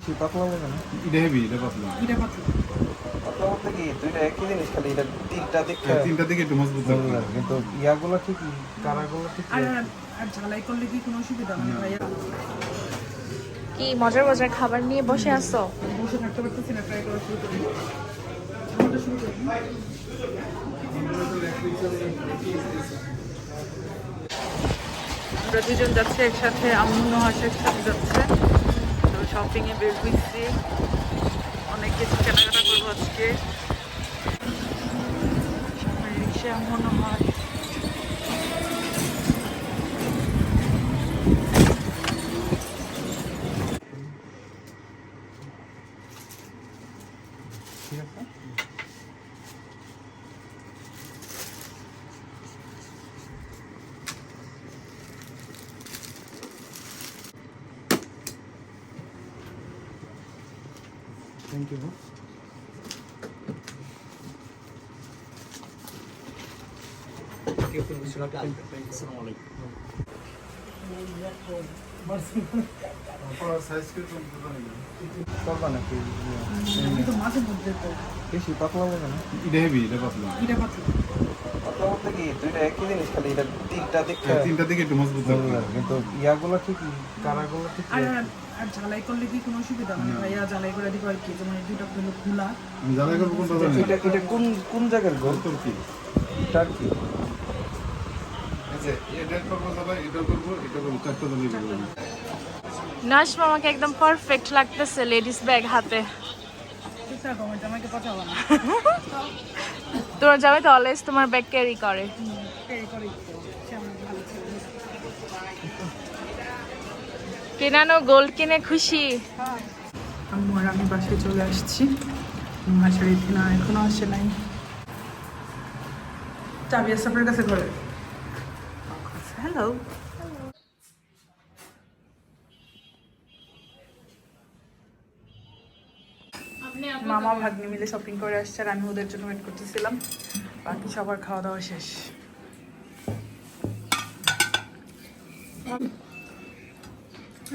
কি পাতলা লাগে না? এটা হেভি এটা পাতলা। এটা পাতলা। পাতলা বলতে কি দুইটা একই জিনিস খালি এটা তিনটা দেখতে তিনটা দিকে একটু মজবুত ভালো কিন্তু ইয়াগুলো ঠিকই কারাগুলো ঠিক আর আর ঝালাই করলে কি কোনো অসুবিধা হবে ভাইয়া? কি মজার মজার খাবার নিয়ে বসে আছো? বসে থাকতে পারতেছি না ট্রাই করা শুরু করি। আমারটা শুরু করি। আমরা দুজন যাচ্ছি একসাথে আম্মু নহাস একসাথে যাচ্ছে। তো শপিং এ বের হয়েছি। অনেক কিছু কেনাকাটা করব আজকে। রিক্সা মনে হয় থ্যাংক ইউ বেশি পাতলা লাগে না? এটা হেভি এটা পাতলা। এটা পাতলা। পাতলা বলতে কি দুইটা একই জিনিস খালি এটা তিনটা দেখতে হ্যাঁ, তিনটা দিকে একটু মজবুত কিন্তু ইয়াগুলো ঠিকই কারাগুলো ঠিক আর ঝালাই করলে কি কোনো অসুবিধা? হবে ভাইয়া ঝালাই করে দিব আর কি? যেমন এই দুটো হলো খোলা। এটা এটা কোন কোন জায়গার তোর নাশ মামাকে একদম পারফেক্ট লাগতেছে লেডিস ব্যাগ হাতে। তোমার জামাই তো অলওয়েজ তোমার ব্যাগ ক্যারি করে তো সে আমার ভালো ছিল কেনানো গোল্ড কিনে খুশি। আম্মু আর আমি বাসায় চলে আসছি। মহাশাড়ি কিনা এখনও আসে নাই। চাবি আছে আপনার কাছে ঘরে। হ্যালো মামা ভাগ্নি মিলে শপিং করে আসছে আর আমি ওদের জন্য ওয়েট করতেছিলাম। বাকি সবার খাওয়া দাওয়া শেষ।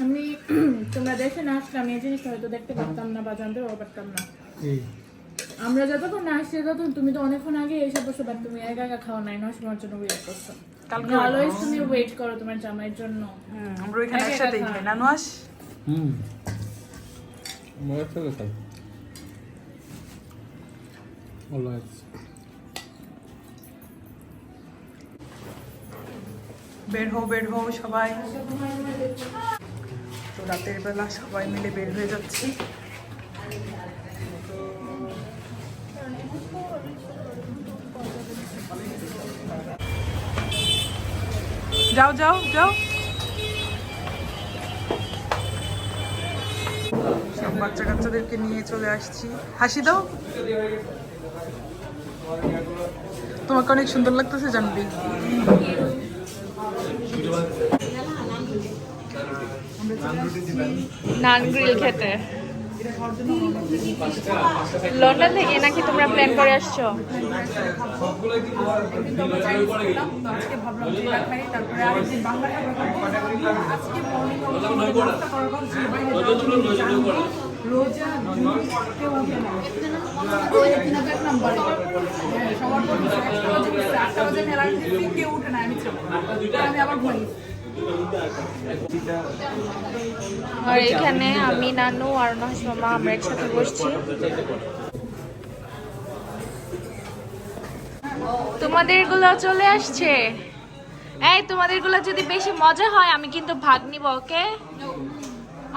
আমি তোমরা দেখে না আসলে আমি এই জিনিসটা হয়তো দেখতে পারতাম না বা জানতে পারতাম না। আমরা যতক্ষণ না আসছি ততক্ষণ তুমি তো অনেকক্ষণ আগে এসে বসো বাট তুমি একা একা খাও নাই নয় সময়ের জন্য ওয়েট করছ। কালকে অলওয়েজ তুমি ওয়েট করো তোমার জামাইয়ের জন্য। আমরা ওইখানে খাই। হুম। মজা খাই বের হও বের হও সবাই। রাতের বেলা সবাই মিলে বের হয়ে যাচ্ছি। যাও যাও যাও। সব বাচ্চা কাচ্চাদেরকে নিয়ে চলে আসছি। হাসি দাও। তোমাকে অনেক সুন্দর লাগতেছে, জানবি। নান গ্রিল খেতে লন্ডন থেকে নাকি তোমরা প্ল্যান করে আসছো আমি আবার ঘুমাই। আর এখানে আমি নানু আর নাস মামা আমরা একসাথে বসছি। তোমাদেরগুলো চলে আসছে। এই তোমাদেরগুলো যদি বেশি মজা হয় আমি কিন্তু ভাগ নিব ওকে?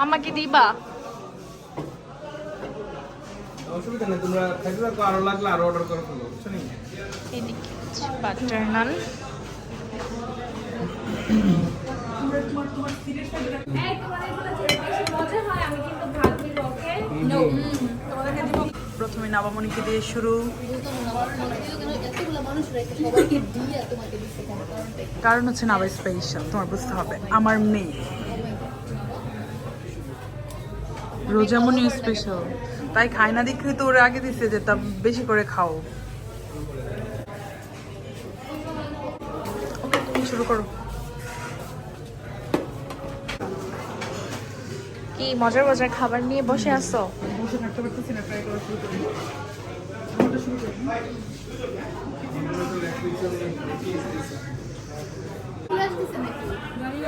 আমাকে দিবা। অসুবিধা নেই তোমরা থাকবে আরও লাগলে আরও অর্ডার করে ফেলো বুঝছ নি? এদিকে বাটার নান। প্রথমে নাবামণিকে দিয়ে শুরু। কারণ হচ্ছে নাবা স্পেশাল তোমার বুঝতে হবে। আমার মেয়ে। রোজামণি স্পেশাল তাই খাই না দেখলে তো ওরা আগে দিচ্ছে যে তা বেশি করে খাও। ওকে তুমি শুরু করো। কি মজার মজার খাবার নিয়ে বসে আসো বসে থাকতে জানি